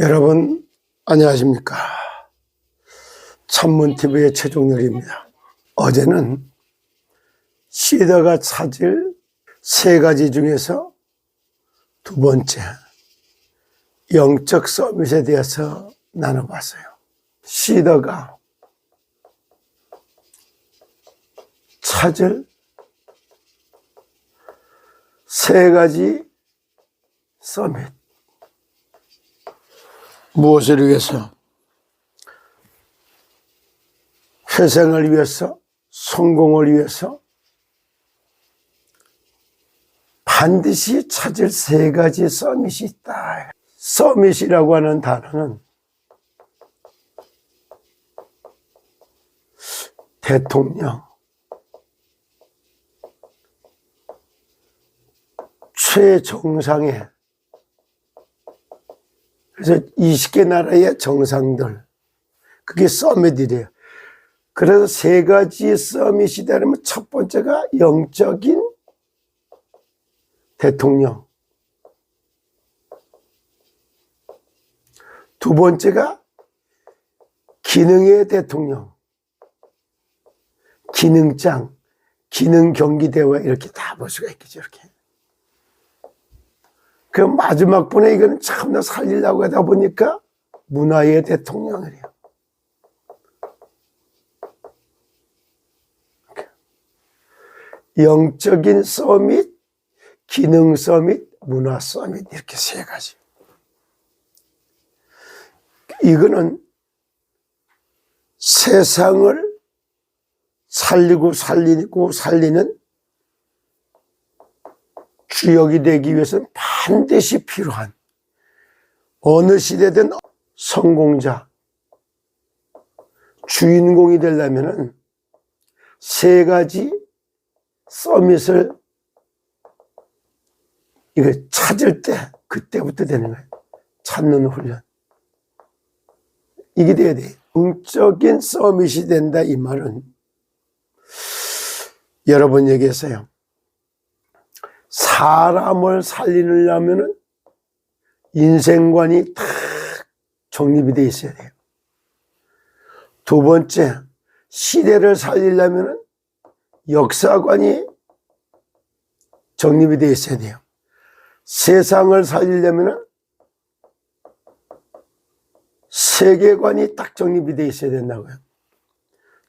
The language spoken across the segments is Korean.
여러분 안녕하십니까? 찬문TV의 최종렬입니다. 어제는 시더가 찾을 세 가지 중에서 두 번째 영적 서밋에 대해서 나눠봤어요. 시더가 찾을 세 가지 서밋 무엇을 위해서? 회생을 위해서, 성공을 위해서, 반드시 찾을 세 가지 서밋이 있다. 서밋이라고 하는 단어는 대통령, 최정상의 그래서 20개 나라의 정상들, 그게 서밋이래요. 그래서 세 가지 서밋이 되려면 첫 번째가 영적인 대통령. 두 번째가 기능의 대통령. 기능장, 기능 경기대화 이렇게 다 볼 수가 있겠죠, 이렇게. 그 마지막 분에 이거는 참나 살리려고 하다 보니까 문화의 대통령이래요. 영적인 서밋, 기능 서밋, 문화 서밋 이렇게 세 가지. 이거는 세상을 살리고 살리고 살리는 주역이 되기 위해서는 반드시 필요한 어느 시대든 성공자, 주인공이 되려면은 세 가지 서밋을 이거 찾을 때 그때부터 되는 거예요. 찾는 훈련. 이게 돼야 돼. 영적인 서밋이 된다 이 말은 여러분 얘기했어요. 사람을 살리려면은 인생관이 다 정립이 돼 있어야 돼요. 두 번째, 시대를 살리려면은 역사관이 정립이 돼 있어야 돼요. 세상을 살리려면은 세계관이 딱 정립이 돼 있어야 된다고요.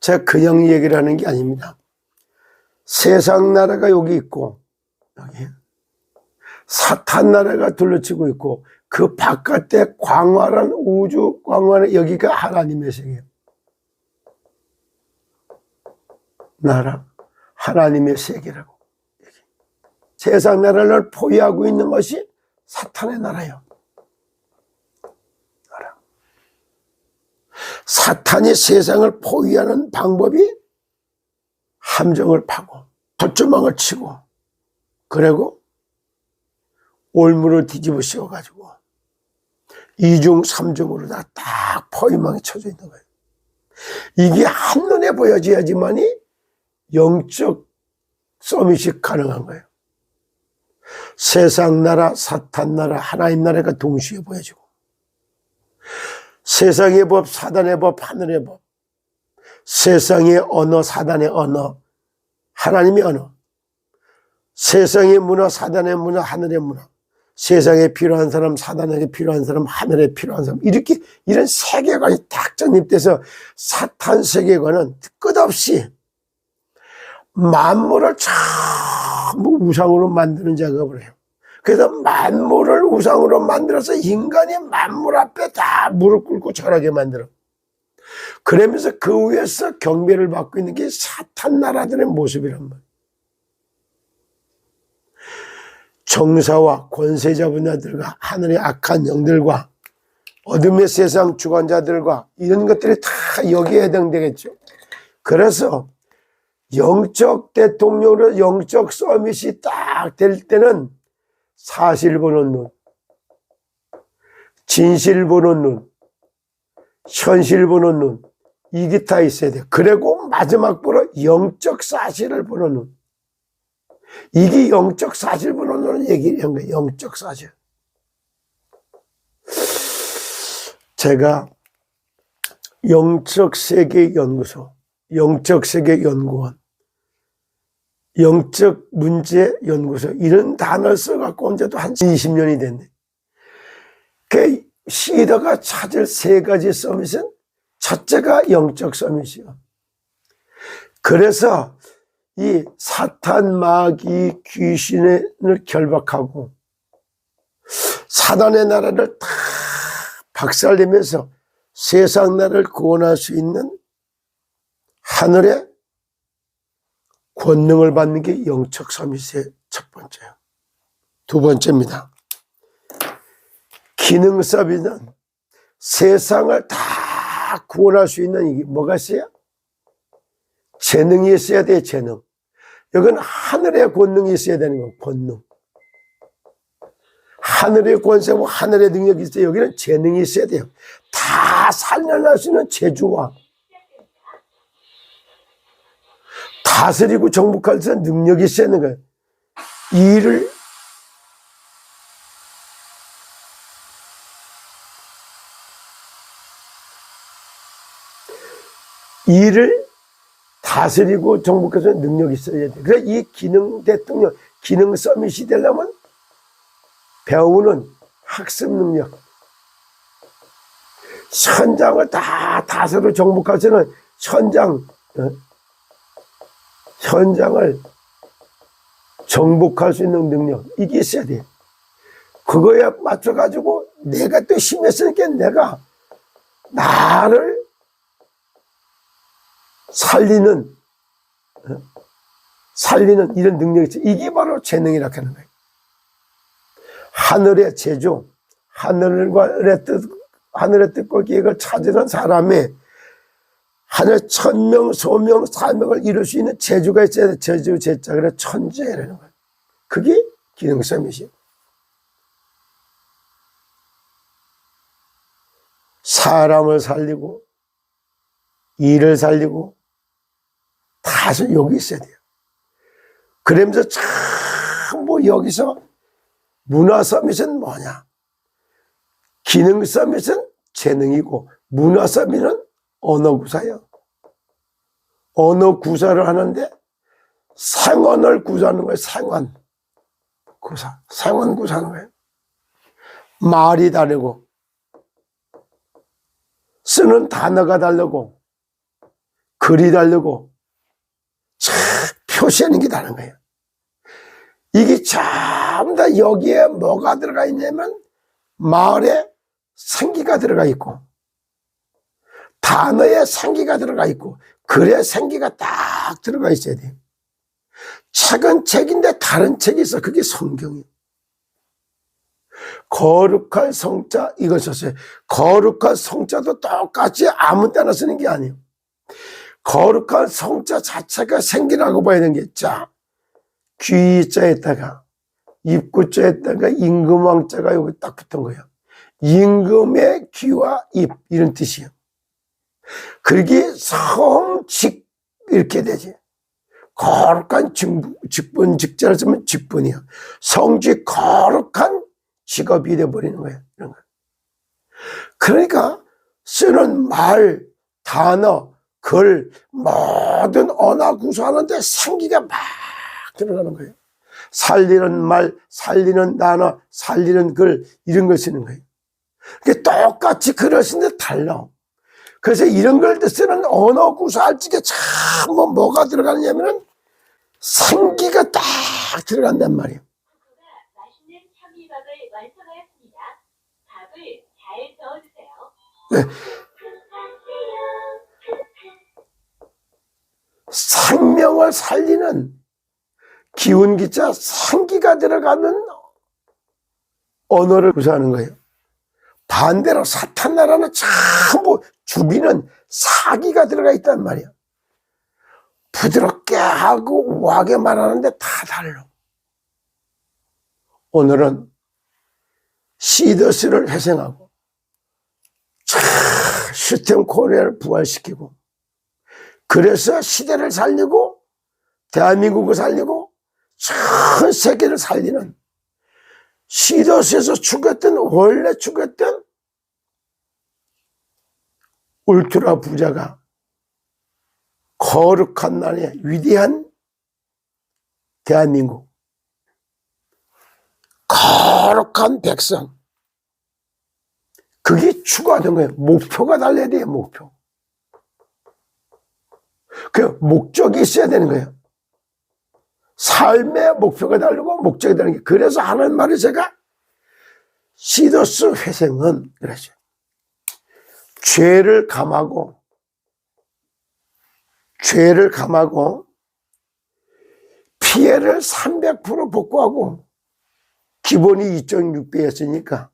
제가 그냥 얘기를 하는 게 아닙니다. 세상 나라가 여기 있고, 여기. 사탄 나라가 둘러치고 있고 그 바깥에 광활한 우주 광활한 여기가 하나님의 세계 나라 하나님의 세계라고 세상 나라를 포위하고 있는 것이 사탄의 나라요. 나라. 사탄이 세상을 포위하는 방법이 함정을 파고 덧주망을 치고 그리고 올무를 뒤집어 씌워가지고 이중 삼중으로 다 딱 포위망에 쳐져 있는 거예요. 이게 한눈에 보여져야지만이 영적 서밋이 가능한 거예요. 세상 나라, 사탄 나라, 하나님 나라가 동시에 보여지고 세상의 법, 사단의 법, 하늘의 법 세상의 언어, 사단의 언어, 하나님의 언어 세상의 문화, 사단의 문화, 하늘의 문화. 세상에 필요한 사람, 사단에게 필요한 사람, 하늘에 필요한 사람. 이렇게, 이런 세계관이 딱 정립돼서 사탄 세계관은 끝없이 만물을 전부 우상으로 만드는 작업을 해요. 그래서 만물을 우상으로 만들어서 인간이 만물 앞에 다 무릎 꿇고 절하게 만들어. 그러면서 그 위에서 경배를 받고 있는 게 사탄 나라들의 모습이란 말이에요. 정사와 권세자분들과 하늘의 악한 영들과 어둠의 세상 주관자들과 이런 것들이 다 여기에 해당되겠죠. 그래서 영적 대통령으로 영적 서밋이 딱 될 때는 사실 보는 눈, 진실 보는 눈, 현실 보는 눈, 이게 다 있어야 돼요. 그리고 마지막 보러 영적 사실을 보는 눈. 이게 영적 사실 보는 얘기한 거예요. 영적 사실. 제가 영적 세계 연구소, 영적 세계 연구원, 영적 문제 연구소 이런 단어를 써갖고 온 지도 한 20년이 됐네. 그 시더가 찾을 세 가지 서밋은 첫째가 영적 서밋이요. 그래서 이 사탄 마귀 귀신을 결박하고 사단의 나라를 다 박살내면서 세상 나라를 구원할 수 있는 하늘의 권능을 받는 게 영적 서밋의 첫 번째예요. 두 번째입니다. 기능 서밋은 세상을 다 구원할 수 있는 이게 뭐가 있어요? 재능이 있어야 돼, 재능. 여기는 하늘의 권능이 있어야 되는 거, 권능. 하늘의 권세고 하늘의 능력이 있어요. 여기는 재능이 있어야 돼요. 다 살려낼 수 있는 재주와 다스리고 정복할 수 있는 능력이 있어야 되는 거예요. 이 일을 이 일을 다스리고 정복해서 능력이 있어야 돼. 그래 이 기능 대통령, 기능 서밋이 되려면 배우는 학습 능력, 현장을 다 다스로 정복할 수는 현장, 어? 현장을 정복할 수 있는 능력, 이게 있어야 돼. 그거에 맞춰가지고 내가 또 힘했으니까 내가 나를 살리는, 어? 살리는 이런 능력이. 이게 바로 재능이라고 하는 거예요. 하늘의 제조, 하늘과 뜻, 하늘의 뜻과 계획을 찾으는 사람의 하늘 천명, 소명, 사명을 이룰 수 있는 재주가 있어야 돼. 재주, 제자. 그래, 천재라는 거야. 그게 기능성이지. 사람을 살리고, 일을 살리고, 다 여기 있어야 돼요. 그러면서 참 뭐 여기서 문화 서밋은 뭐냐? 기능 서밋은 재능이고, 문화 서밋은 언어 구사예요. 언어 구사를 하는데 생언을 구사하는 거예요. 생언 구사, 생언 구사하는 거예요. 말이 다르고 쓰는 단어가 다르고 글이 다르고 참 표시하는 게 다른 거예요. 이게 참다 여기에 뭐가 들어가 있냐면 말에 생기가 들어가 있고 단어에 생기가 들어가 있고 글에 생기가 딱 들어가 있어야 돼요. 책은 책인데 다른 책이 있어. 그게 성경이에요. 거룩한 성자 이거 썼어요. 거룩한 성자도 똑같이 아무 때나 쓰는 게 아니에요. 거룩한 성자 자체가 생기라고 봐야 되는 게 자, 귀자에다가 입구자에다가 임금왕자가 여기 딱 붙은 거예요. 임금의 귀와 입 이런 뜻이에요. 그게 성직 이렇게 되지. 거룩한 직분, 직자를 쓰면 직분이야. 성직 거룩한 직업이 돼버리는 거야. 이런 거. 그러니까 쓰는 말, 단어, 글, 모든 언어 구사하는데 생기가 막 들어가는 거예요. 살리는 말, 살리는 단어, 살리는 글, 이런 걸 쓰는 거예요. 그게 똑같이 글을 쓰는데 달라. 그래서 이런 걸 쓰는 언어 구사할 적에 참 뭐, 뭐가 들어가느냐면은 생기가 딱 들어간단 말이에요. 네. 생명을 살리는 기운기자 생기가 들어가는 언어를 구사하는 거예요. 반대로 사탄 나라는 전부 죽이는 사기가 들어가 있단 말이야. 부드럽게 하고 우하게 말하는데 다 달라. 오늘은 시더스를 회생하고 시스템 코리아를 부활시키고 그래서 시대를 살리고 대한민국을 살리고 전 세계를 살리는 시더스에서 죽었던 원래 죽었던 울트라 부자가 거룩한 나라의 위대한 대한민국 거룩한 백성 그게 추구하는 거예요. 목표가 달려야 돼요. 목표. 그 목적이 있어야 되는 거예요. 삶의 목표가 다르고 목적이 다른 게 그래서 하는 말을 제가 시더스 회생은 그러죠. 죄를 감하고 죄를 감하고 피해를 300% 복구하고 기본이 2.6배였으니까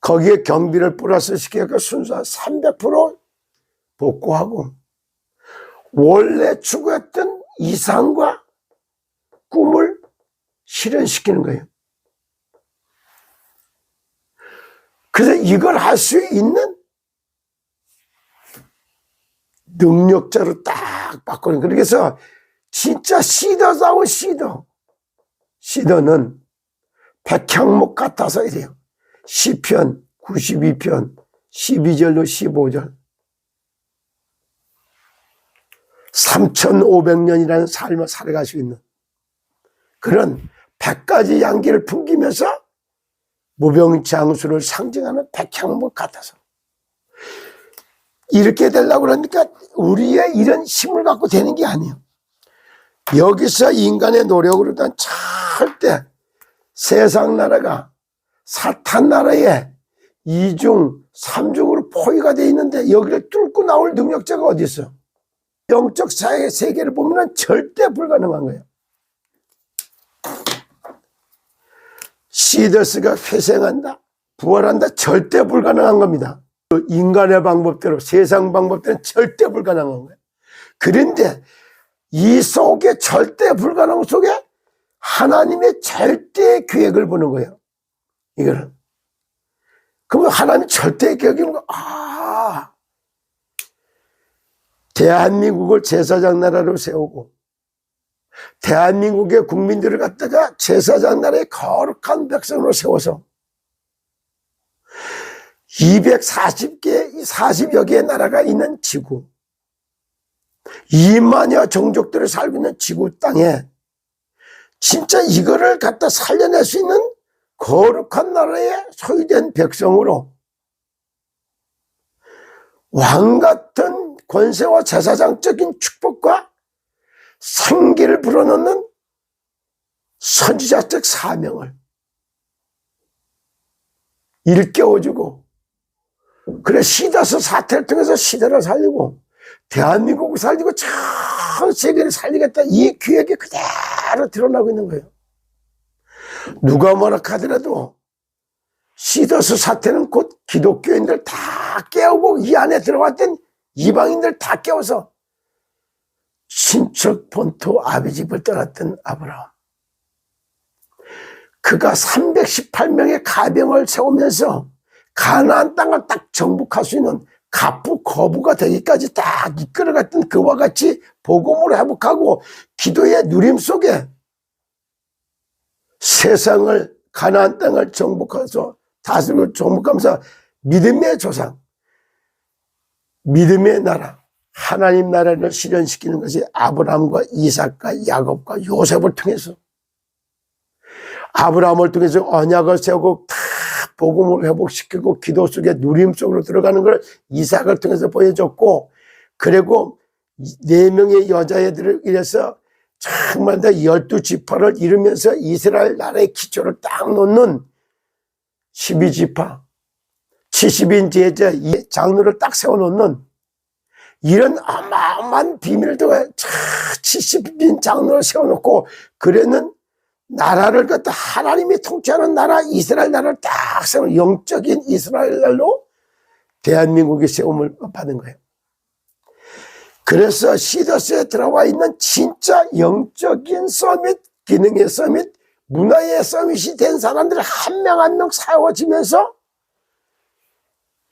거기에 경비를 플러스 시켜서 순수한 300% 복구하고 원래 추구했던 이상과 꿈을 실현시키는 거예요. 그래서 이걸 할 수 있는 능력자로 딱 바꾸는 거예요. 그래서 진짜 시더다운 시더. 시더는 백향목 같아서 이래요. 시편 92편 12절로 15절 3,500년이라는 삶을 살아갈 수 있는 그런 100가지 양기를 풍기면서 무병장수를 상징하는 백향목 같아서 이렇게 되려고 그러니까 우리의 이런 힘을 갖고 되는 게 아니에요. 여기서 인간의 노력으로는 절대 세상 나라가 사탄 나라의 이중, 삼중으로 포위가 돼 있는데 여기를 뚫고 나올 능력자가 어디 있어? 영적 사회 세계를 보면 절대 불가능한 거예요. 시더스가 회생한다, 부활한다, 절대 불가능한 겁니다. 그 인간의 방법대로, 세상 방법대로는 절대 불가능한 거예요. 그런데 이 속에 절대 불가능 속에 하나님의 절대 계획을 보는 거예요. 이거는. 그러면 하나님 절대 계획인 거, 아, 대한민국을 제사장 나라로 세우고, 대한민국의 국민들을 갖다가 제사장 나라의 거룩한 백성으로 세워서, 240개, 40여 개의 나라가 있는 지구, 2만여 종족들을 살고 있는 지구 땅에, 진짜 이거를 갖다 살려낼 수 있는 거룩한 나라의 소유된 백성으로 왕 같은 권세와 제사장적인 축복과 생기를 불어넣는 선지자적 사명을 일깨워주고 그래 시다스 사태를 통해서 시대를 살리고 대한민국을 살리고 전 세계를 살리겠다 이 계획이 그대로 드러나고 있는 거예요. 누가 뭐라 하더라도 시더스 사태는 곧 기독교인들 다 깨우고 이 안에 들어왔던 이방인들 다 깨워서 친척 본토 아비 집을 떠났던 아브라함. 그가 318명의 가병을 세우면서 가나안 땅을 딱 정복할 수 있는 가부 거부가 되기까지 딱 이끌어갔던 그와 같이 복음으로 회복하고 기도의 누림 속에 세상을 가나안 땅을 정복해서 다스리고 정복하면서 믿음의 조상, 믿음의 나라, 하나님 나라를 실현시키는 것이 아브라함과 이삭과 야곱과 요셉을 통해서 아브라함을 통해서 언약을 세우고 다 복음을 회복시키고 기도 속에 누림 속으로 들어가는 걸 이삭을 통해서 보여줬고 그리고 네 명의 여자애들을 이래서 정말 다 열두 지파를 이루면서 이스라엘 나라의 기초를 딱 놓는 12지파, 70인 제자 이 장로를 딱 세워놓는 이런 어마어마한 비밀을 두고 70인 장로를 세워놓고 그래는 나라를 갖다 하나님이 통치하는 나라 이스라엘 나라를 딱 세우는 영적인 이스라엘로 대한민국이 세움을 받은 거예요. 그래서 시더스에 들어와 있는 진짜 영적인 서밋, 기능의 서밋, 문화의 서밋이 된 사람들 한 명 한명 세워지면서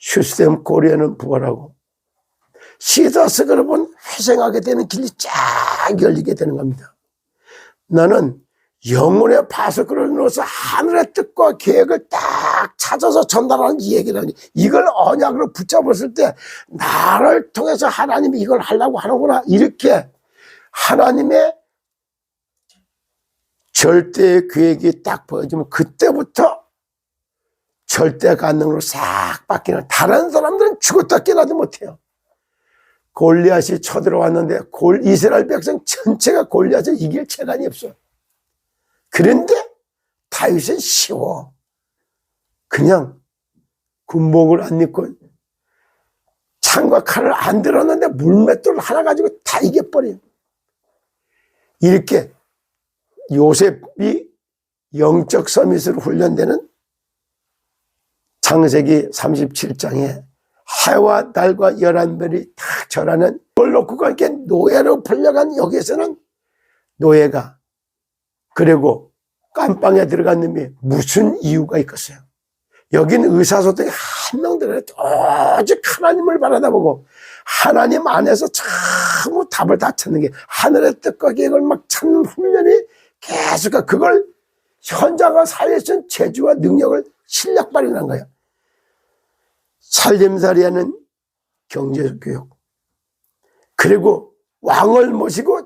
휴스템 코리아는 부활하고 시더스 그러면 회생하게 되는 길이 쫙 열리게 되는 겁니다. 나는 영혼의 파석을 넣어서 하늘의 뜻과 계획을 딱딱 찾아서 전달하는 이 얘기라니. 이걸 언약으로 붙잡았을 때 나를 통해서 하나님이 이걸 하려고 하는구나. 이렇게 하나님의 절대 계획이 딱 보여지면 그때부터 절대 관능으로 싹 바뀌는 다른 사람들은 죽었다 깨나도 못해요. 골리앗이 쳐들어왔는데 골 이스라엘 백성 전체가 골리앗을 이길 재간이 없어. 그런데 다윗은 쉬워. 그냥 군복을 안 입고 창과 칼을 안 들었는데 물맷돌 하나 가지고 다 이겨버려. 이렇게 요셉이 영적 서밋으로 훈련되는 창세기 37장에 해와 달과 열한 별이 딱 절하는 놓고 이렇게 노예로 풀려간 여기에서는 노예가 그리고 깜빵에 들어간 놈이 무슨 이유가 있겠어요? 여긴 의사소통이 한 명들은 오직 하나님을 바라다보고 하나님 안에서 전부 답을 다 찾는 게 하늘의 뜻과 계획을 막 찾는 훈련이 계속 가. 그걸 현장과 살려준 재주와 능력을 실력 발휘한 거예요. 살림살이하는 경제교육. 그리고 왕을 모시고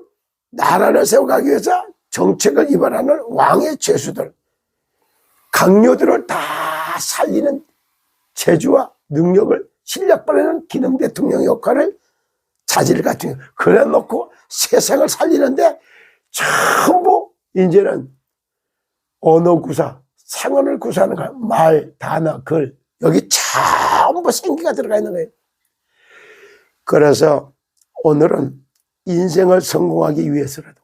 나라를 세워가기 위해서 정책을 입안하는 왕의 죄수들, 강요들을 다 살리는 재주와 능력을 실력 발휘하는 기능 대통령 역할을 갖춘 거예요. 그래 놓고 세상을 살리는데 전부 이제는 언어 구사, 생언을 구사하는 거야. 말, 단어, 글. 여기 전부 생기가 들어가 있는 거예요. 그래서 오늘은 인생을 성공하기 위해서라도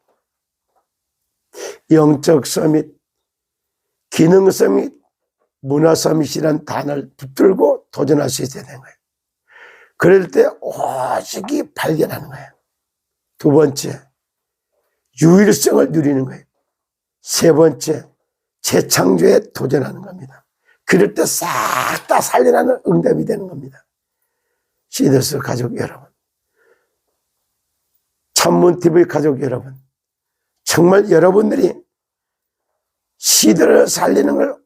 영적 서밋, 기능 서밋, 문화 서밋이란 단어를 붙들고 도전할 수 있어야 되는 거예요. 그럴 때 오직이 발견하는 거예요. 두 번째, 유일성을 누리는 거예요. 세 번째, 재창조에 도전하는 겁니다. 그럴 때 싹 다 살려나는 응답이 되는 겁니다. 시더스 가족 여러분, 천문TV 가족 여러분, 정말 여러분들이 시대를 살리는 걸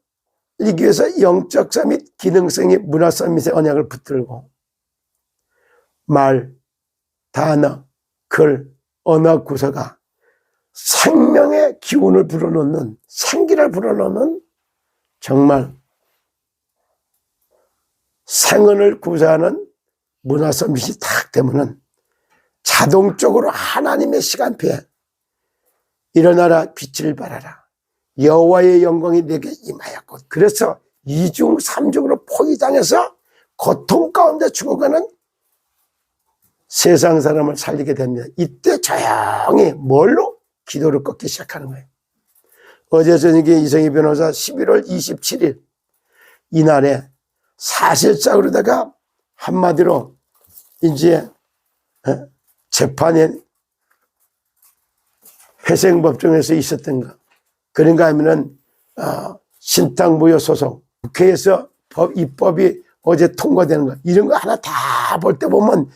이기 위해서 영적 서밋, 기능성이 문화 서밋의 언약을 붙들고 말, 단어, 글, 언어 구서가 생명의 기운을 불어넣는 생기를 불어넣는 정말 생언을 구사하는 문화 서밋이 딱 되면은 자동적으로 하나님의 시간표에 일어나라 빛을 발하라 여호와의 영광이 내게 임하였고 그래서 이중 삼중으로 포위당해서 고통 가운데 죽어가는 세상 사람을 살리게 됩니다. 이때 조용히 뭘로 기도를 꺾기 시작하는 거예요. 어제 저녁에 이성희 변호사 11월 27일 이날에 사실상으로다가 한마디로 이제 어? 재판에 회생법정에서 있었던 거 그런가 하면은 어, 신탁무효 소송 국회에서 법 입법이 어제 통과되는 거 이런 거 하나 다 볼 때 보면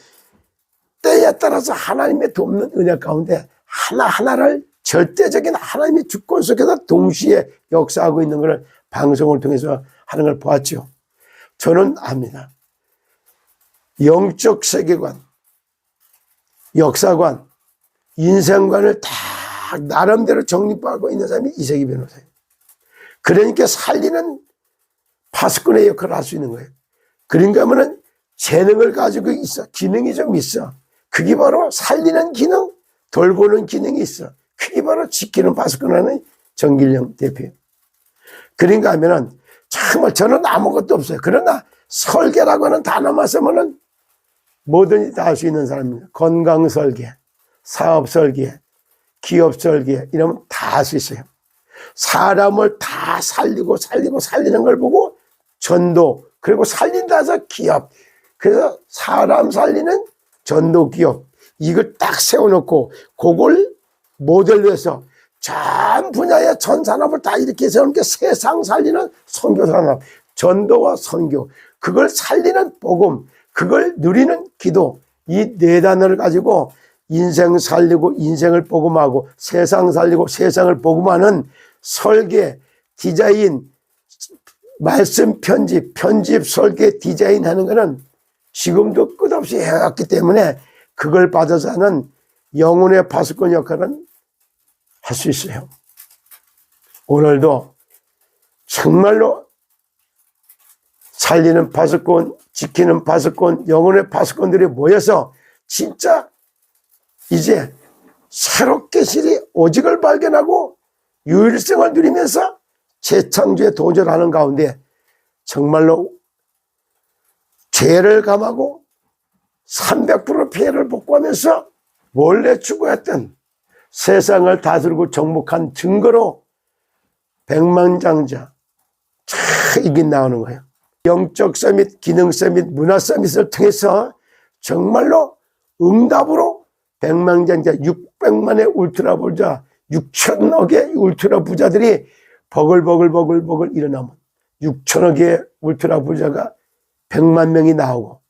때에 따라서 하나님의 돕는 은혜 가운데 하나하나를 절대적인 하나님의 주권 속에서 동시에 역사하고 있는 것을 방송을 통해서 하는 걸 보았죠. 저는 압니다. 영적 세계관, 역사관, 인생관을 다 나름대로 정립하고 있는 사람이 이세기 변호사예요. 그러니까 살리는 파수꾼의 역할을 할 수 있는 거예요. 그런가 하면은 재능을 가지고 있어. 기능이 좀 있어. 그게 바로 살리는 기능, 돌보는 기능이 있어. 그게 바로 지키는 파수꾼하는 정길영 대표. 그런가 하면은 정말 저는 아무것도 없어요. 그러나 설계라고 하는 단어만 쓰면은 뭐든지 다 할 수 있는 사람입니다. 건강 설계, 사업 설계, 기업 설계 이러면 다 할 수 있어요. 사람을 다 살리고 살리고 살리는 걸 보고 전도 그리고 살린다 해서 기업 그래서 사람 살리는 전도 기업 이걸 딱 세워놓고 그걸 모델로 해서 전 분야의 전 산업을 다 이렇게 세우는 게 세상 살리는 선교 산업 전도와 선교 그걸 살리는 복음 그걸 누리는 기도 이 네 단어를 가지고 인생 살리고 인생을 복음하고 세상 살리고 세상을 복음하는 설계 디자인 말씀 편집, 편집, 설계, 디자인 하는 거는 지금도 끝없이 해왔기 때문에 그걸 받아서 하는 영혼의 파수꾼 역할은 할 수 있어요. 오늘도 정말로 살리는 파수꾼, 지키는 파수꾼, 영혼의 파수꾼들이 모여서 진짜 이제 새롭게 실이 오직을 발견하고 유일성을 누리면서 재창조에 도전하는 가운데 정말로 죄를 감하고 300% 피해를 복구하면서 원래 추구했던 세상을 다스리고 정복한 증거로 백만장자 참 이게 나오는 거예요. 영적 서밋, 기능 서밋, 문화 서밋을 통해서 정말로 응답으로 백만장자 600만의 울트라 부자, 6천억의 울트라 부자들이 버글버글버글버글 일어나면 6천억의 울트라 부자가 100만 명이 나오고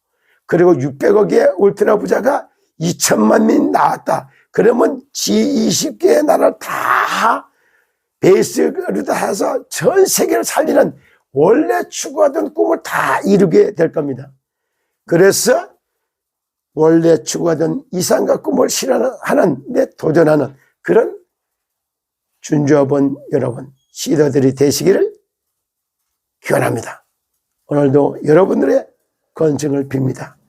그리고 600억의 울트라 부자가 2천만 명이 나왔다. 그러면 G20개의 나라를 다 베이스로 다 해서 전 세계를 살리는 원래 추구하던 꿈을 다 이루게 될 겁니다. 그래서 원래 추구하던 이상과 꿈을 실현하는 데 도전하는 그런 준주어본 여러분, 시더들이 되시기를 기원합니다. 오늘도 여러분들의 건승을 빕니다.